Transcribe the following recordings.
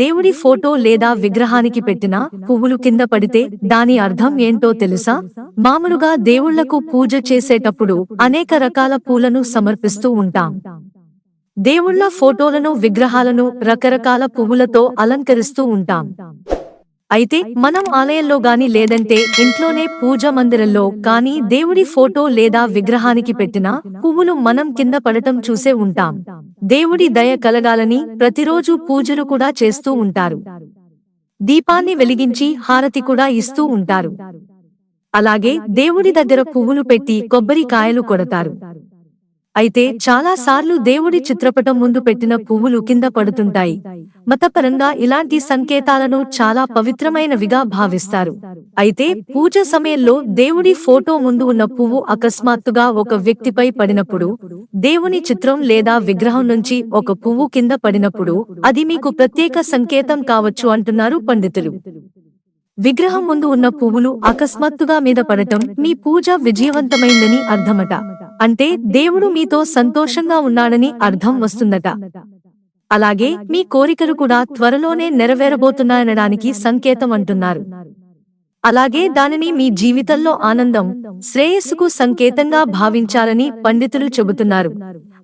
దేవుడి ఫోటో లేదా విగ్రహానికి పెట్టిన పువ్వులు కింద పడితే దాని అర్థం ఏంటో తెలుసా? మామూలుగా దేవుళ్ళకు పూజ చేసేటప్పుడు అనేక రకాల పూలను సమర్పిస్తూ ఉంటాం. దేవుళ్ళ ఫోటోలను విగ్రహాలను రకరకాల పువ్వులతో అలంకరిస్తూ ఉంటాం. అయితే మనం ఆలయంలో గాని లేదంటే ఇంట్లోనే పూజ మందిరంలో కానీ దేవుడి ఫోటో లేదా విగ్రహానికి పెట్టిన పువ్వులు మనం కింద పడటం చూసే ఉంటాం. దేవుడి దయ కలగాలని ప్రతిరోజు పూజలు కూడా చేస్తూ ఉంటారు. దీపాన్ని వెలిగించి హారతి కూడా ఇస్తూ ఉంటారు. అలాగే దేవుడి దగ్గర పువ్వులు పెట్టి కొబ్బరికాయలు కొడతారు. అయితే చాలా సార్లు దేవుడి చిత్రపటం ముందు పెట్టిన పువ్వులు కింద పడుతుంటాయి. మతపరంగా ఇలాంటి సంకేతాలను చాలా పవిత్రమైనవిగా భావిస్తారు. అయితే పూజ సమయంలో దేవుడి ఫోటో ముందు ఉన్న పువ్వు అకస్మాత్తుగా ఒక వ్యక్తిపై పడినప్పుడు దేవుని చిత్రం లేదా విగ్రహం నుంచి ఒక పువ్వు కింద పడినప్పుడు అది మీకు ప్రత్యేక సంకేతం కావచ్చు అంటున్నారు పండితులు. విగ్రహం ముందు ఉన్న పువ్వులు అకస్మాత్తుగా మీద పడటం మీ పూజ విజయవంతమైందని అర్థమట. అంటే దేవుడు మీతో సంతోషంగా ఉన్నాడని అర్థం వస్తుందట. అలాగే మీ కోరికలు కూడా త్వరలోనే నెరవేరబోతున్నాయనడానికి సంకేతం అంటున్నారు. అలాగే దానిని మీ జీవితంలో ఆనందం శ్రేయస్సుకు సంకేతంగా భావించాలని పండితులు చెబుతున్నారు.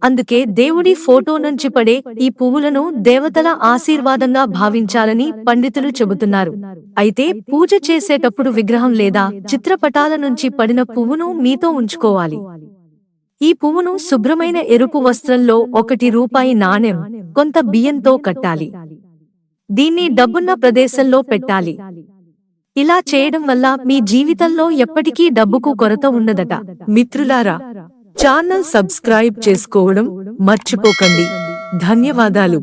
అందుకే దేవుడి ఫోటో నుంచి పడే ఈ పువ్వులను దేవతల ఆశీర్వాదంగా భావించాలని పండితులు చెబుతున్నారు. అయితే పూజ చేసేటప్పుడు విగ్రహం లేదా చిత్రపటాల నుంచి పడిన పువ్వును మీతో ఉంచుకోవాలి. ఈ పువ్వును శుభ్రమైన ఎరుపు వస్త్రంలో ఒకటి రూపాయి నాణెం కొంత బియ్యంతో కట్టాలి. దీన్ని డబ్బున్న ప్రదేశంలో పెట్టాలి. ఇలా చేయడం వల్ల మీ జీవితంలో ఎప్పటికీ డబ్బుకు కొరత ఉండదట. మిత్రులారా ఛానల్ సబ్స్క్రైబ్ చేసుకోవడం మర్చిపోకండి. ధన్యవాదాలు.